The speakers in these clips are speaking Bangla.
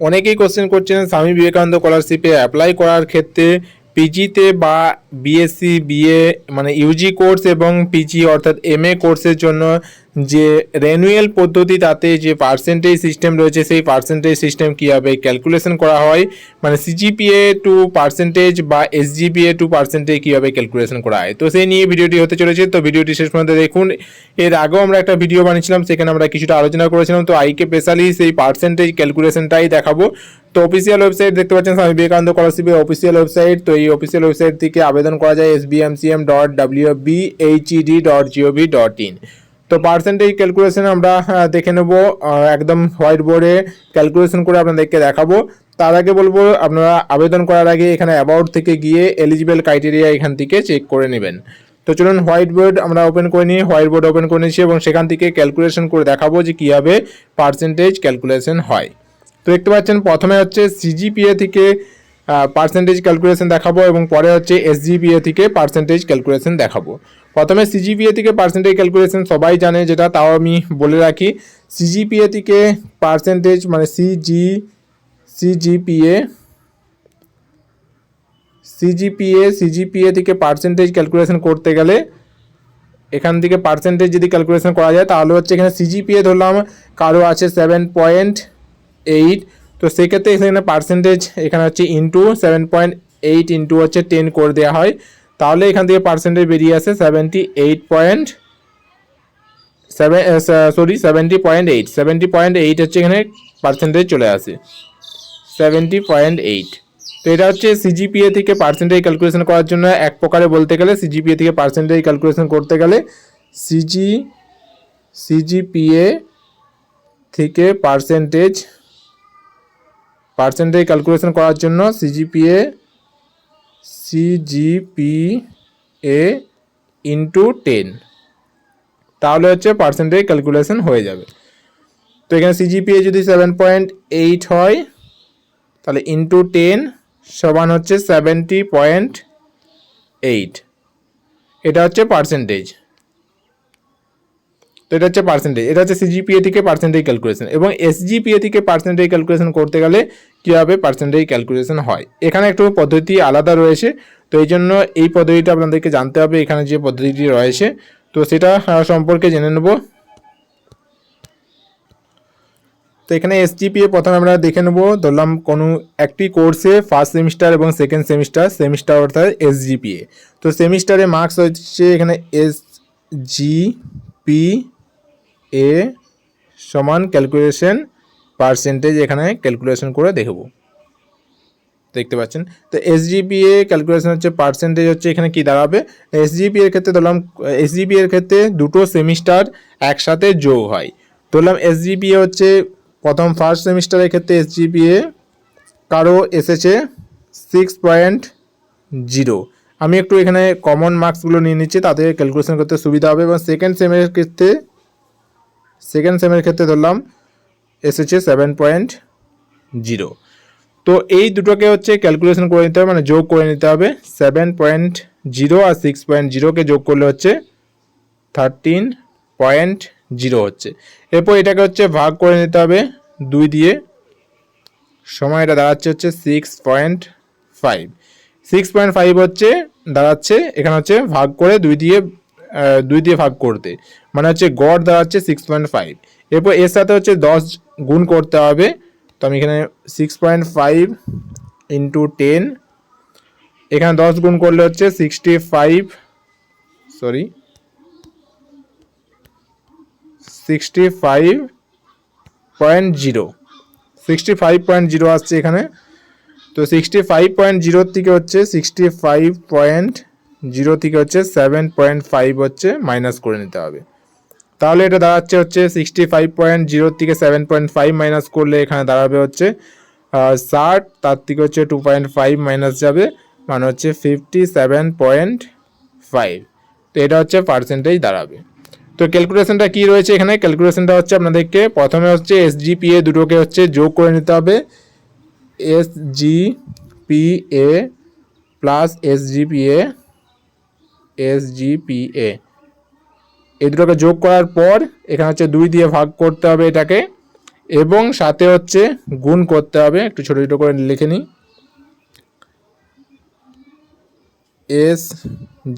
অনেকেই কোশ্চেন করছেন, স্বামী বিবেকানন্দ স্কলারশিপে অ্যাপ্লাই করার ক্ষেত্রে পিজিতে বা বিএসসি বিএ মানে ইউজি কোর্স এবং পিজি অর্থাৎ এম এ কোর্সের জন্য যে রেনুয়াল পদ্ধতি তাতে যে পার্সেন্টেজ সিস্টেম রয়েছে, সেই পার্সেন্টেজ সিস্টেম কীভাবে ক্যালকুলেশন করা হয়? মানে সিজিপিএ টু পার্সেন্টেজ বা এসজিপিএ টু পার্সেন্টেজ কীভাবে ক্যালকুলেশন করা হয়? তো সেই নিয়ে ভিডিওটি হতে চলেছে। তো ভিডিওটি শেষ পর্যন্ত দেখুন। এর আগেও আমরা একটা ভিডিও বানিয়েছিলাম, সেখানে আমরা কিছুটা আলোচনা করেছিলাম। তো আইকে স্পেশালি সেই পার্সেন্টেজ ক্যালকুলেশনটাই দেখাবো। তো অফিসিয়াল ওয়েবসাইট দেখতে পাচ্ছেন, স্বামী বিবেকানন্দ স্কলারশিপের অফিসিয়াল ওয়েবসাইট তো এই অফিসিয়াল ওয়েবসাইট থেকে আবেদন করা যায় S B M C M dot W B HED dot GOV dot in তো পার্সেন্টেজ ক্যালকুলেশন আমরা দেখে নেব একদম হোয়াইট বোর্ডে ক্যালকুলেশন করে আপনাদেরকে দেখাবো। তার আগে বলব, আপনারা আবেদন করার আগে এখানে অ্যাবাউট থেকে গিয়ে এলিজিবল ক্রাইটেরিয়া এখান থেকে চেক করে নেবেন। তো চলুন হোয়াইট বোর্ড আমরা ওপেন করে নিই হোয়াইট বোর্ড ওপেন করে নিয়েছি এবং সেখান থেকে ক্যালকুলেশন করে দেখাবো যে কীভাবে পার্সেন্টেজ ক্যালকুলেশন হয়। তো দেখতে পাচ্ছেন, প্রথমে হচ্ছে সিজিপিএ থেকে পার্সেন্টেজ ক্যালকুলেশন দেখাবো এবং পরে হচ্ছে এসজিপিএ থেকে পার্সেন্টেজ ক্যালকুলেশন দেখাবো। প্রথমে সিজিপিএ থেকে পার্সেন্টেজ ক্যালকুলেশন সবাই জানে যেটা, তাও আমি বলে রাখি। সিজিপিএ থেকে পার্সেন্টেজ মানে সিজি সিজিপিএ সিজিপিএ সিজিপিএ থেকে পার্সেন্টেজ ক্যালকুলেশন করতে গেলে এখান থেকে পার্সেন্টেজ যদি ক্যালকুলেশন করা যায়, তাহলে হচ্ছে এখানে সিজিপিএ ধরলাম, কারও আছে সেভেন পয়েন্ট এইট তো সেক্ষেত্রে এখানে পার্সেন্টেজ এখানে হচ্ছে into seven point eight into হচ্ছে টেন করে দেওয়া হয়। তাহলে এখান থেকে পার্সেন্টেজ বেরিয়ে আসে seventy eight point seven sorry seventy point eight seventy point eight হচ্ছে এখানে পার্সেন্টেজ চলে আসে। সেভেন্টি পয়েন্ট এইট তো এটা হচ্ছে সিজিপিএ থেকে পার্সেন্টেজ ক্যালকুলেশন করার জন্য এক প্রকারে বলতে গেলে সিজিপিএ থেকে পার্সেন্টেজ ক্যালকুলেশন করতে গেলে সিজি সিজিপিএ থেকে পার্সেন্টেজ পার্সেন্টেজ ক্যালকুলেশন করার জন্য সিজিপিএ সিজিপিএ ইন্টু টেন তাহলে হচ্ছে পার্সেন্টেজ ক্যালকুলেশন হয়ে যাবে। তো এখানে সিজিপিএ যদি সেভেন পয়েন্ট এইট হয়, তাহলে ইন্টু টেন সমান হচ্ছে সেভেন্টি পয়েন্ট এইট এটা হচ্ছে পার্সেন্টেজ তো এটা হচ্ছে পার্সেন্টেজ এটা হচ্ছে সিজিপিএ থেকে পার্সেন্টেজ ক্যালকুলেশন এবং এসজিপিএ থেকে পার্সেন্টেজ ক্যালকুলেশন করতে গেলে কীভাবে পার্সেন্টেজ ক্যালকুলেশন হয়? এখানে একটু পদ্ধতি আলাদা রয়েছে, তো এই জন্য এই পদ্ধতিটা আপনাদেরকে জানতে হবে, এখানে যে পদ্ধতিটি রয়েছে। তো সেটা সম্পর্কে জেনে নেব। তো এখানে এসজিপিএ প্রথমে আমরা দেখে নেব, ধরলাম কোনো একটি কোর্সে ফার্স্ট সেমিস্টার এবং সেকেন্ড সেমিস্টার সেমিস্টার অর্থাৎ এসজিপিএ তো সেমিস্টারে মার্কস হচ্ছে এখানে এস জি পি এ সমান ক্যালকুলেশন পার্সেন্টেজ এখানে ক্যালকুলেশন করে দেখব। দেখতে পাচ্ছেন? তো এসজিপিএ ক্যালকুলেশন হচ্ছে পার্সেন্টেজ হচ্ছে এখানে কি দাঁড়াবে? এসজিপি এর ক্ষেত্রে ধরলাম এসজিপি এর ক্ষেত্রে দুটো সেমিস্টার একসাথে যোগ হয়। ধরলাম এসজিপিএ হচ্ছে প্রথম ফার্স্ট সেমিস্টারের ক্ষেত্রে এসজিপিএ কারও এসেছে সিক্স পয়েন্ট জিরো আমি একটু এখানে কমন মার্কসগুলো নিয়ে নিচ্ছি, তাতে ক্যালকুলেশন করতে সুবিধা হবে এবং সেকেন্ড সেমের ক্ষেত্রে সেকেন্ড সেমের ক্ষেত্রে ধরলাম এসেছে সেভেন পয়েন্ট জিরো তো এই দুটোকে হচ্ছে ক্যালকুলেশন করে নিতে হবে মানে যোগ করে নিতে হবে। সেভেন পয়েন্ট জিরো আর সিক্স পয়েন্ট জিরোকে যোগ করলে হচ্ছে থার্টিন পয়েন্ট জিরো হচ্ছে। এরপর এটাকে হচ্ছে ভাগ করে নিতে হবে দুই দিয়ে। সময় এটা দাঁড়াচ্ছে হচ্ছে six point five six point five হচ্ছে, দাঁড়াচ্ছে, এখানে হচ্ছে ভাগ করে দুই দিয়ে দুই দিয়ে ভাগ করতে। মানে হচ্ছে গড় দাঁড়াচ্ছে সিক্স পয়েন্ট ফাইভ এরপর এর সাথে হচ্ছে দশ গুণ করতে হবে। তো আমি এখানে six point five into ten এখানে দশ গুণ করলে হচ্ছে sixty five sorry sixty five point zero sixty five point zero আসছে এখানে। তো সিক্সটি ফাইভ পয়েন্ট জিরোর থেকে হচ্ছে সিক্সটি ফাইভ পয়েন্ট জিরো থেকে হচ্ছে সেভেন পয়েন্ট ফাইভ হচ্ছে মাইনাস করে নিতে হবে। তাহলে এটা দাঁড়াচ্ছে হচ্ছে সিক্সটি ফাইভ পয়েন্ট জিরোর থেকে সেভেন পয়েন্ট ফাইভ মাইনাস করলে এখানে দাঁড়াবে হচ্ছে ষাট, তার থেকে হচ্ছে টু পয়েন্ট ফাইভ মাইনাস যাবে মানে হচ্ছে ফিফটি সেভেন পয়েন্ট ফাইভ তো এটা হচ্ছে পার্সেন্টেজ দাঁড়াবে। তো ক্যালকুলেশনটা কি রয়েছে এখানে? ক্যালকুলেশনটা হচ্ছে আপনাদেরকে প্রথমে হচ্ছে এসজিপিএ দুটোকে হচ্ছে যোগ করে নিতে হবে। S G P A plus S G P A S G P A এই দুটোকে যোগ করার পর এখানে হচ্ছে দুই দিয়ে ভাগ করতে হবে এটাকে, এবং সাথে হচ্ছে গুণ করতে হবে, একটু ছোটো ছোটো করে লিখে নিই। এস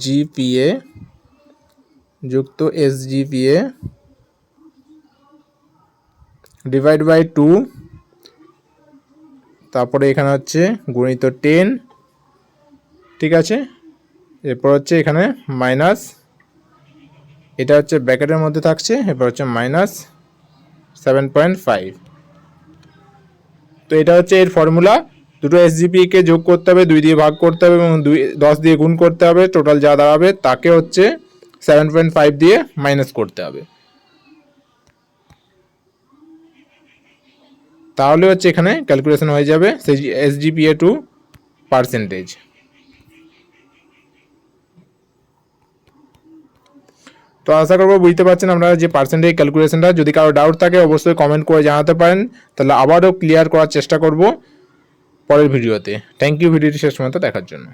জিপিএ যুক্ত S GPA divide by two তারপরে এখানে হচ্ছে গণিত টেন ঠিক আছে? এরপর হচ্ছে এখানে মাইনাস, এটা হচ্ছে ব্র্যাকেটের মধ্যে থাকছে, এরপর হচ্ছে মাইনাস সেভেন পয়েন্ট ফাইভ তো এটা হচ্ছে এর ফর্মুলা, দুটো এসজিপিকে যোগ করতে হবে, দুই দিয়ে ভাগ করতে হবে এবং দুই, দশ দিয়ে গুণ করতে হবে টোটাল যা দাঁড়াবে তাকে হচ্ছে সেভেন পয়েন্ট ফাইভ দিয়ে মাইনাস করতে হবে। তাহলে হচ্ছে এখানে ক্যালকুলেশন হয়ে যাবে, সেই এসজিপিএ টু পার্সেন্টেজ তো আশা করব বুঝতে পারছেন আপনারা যে পার্সেন্টেজ ক্যালকুলেশনটা যদি কারও ডাউট থাকে, অবশ্যই কমেন্ট করে জানাতে পারেন। তাহলে আবারও ক্লিয়ার করার চেষ্টা করব পরের ভিডিওতে। থ্যাংক ইউ ভিডিওটি শেষ পর্যন্ত দেখার জন্য।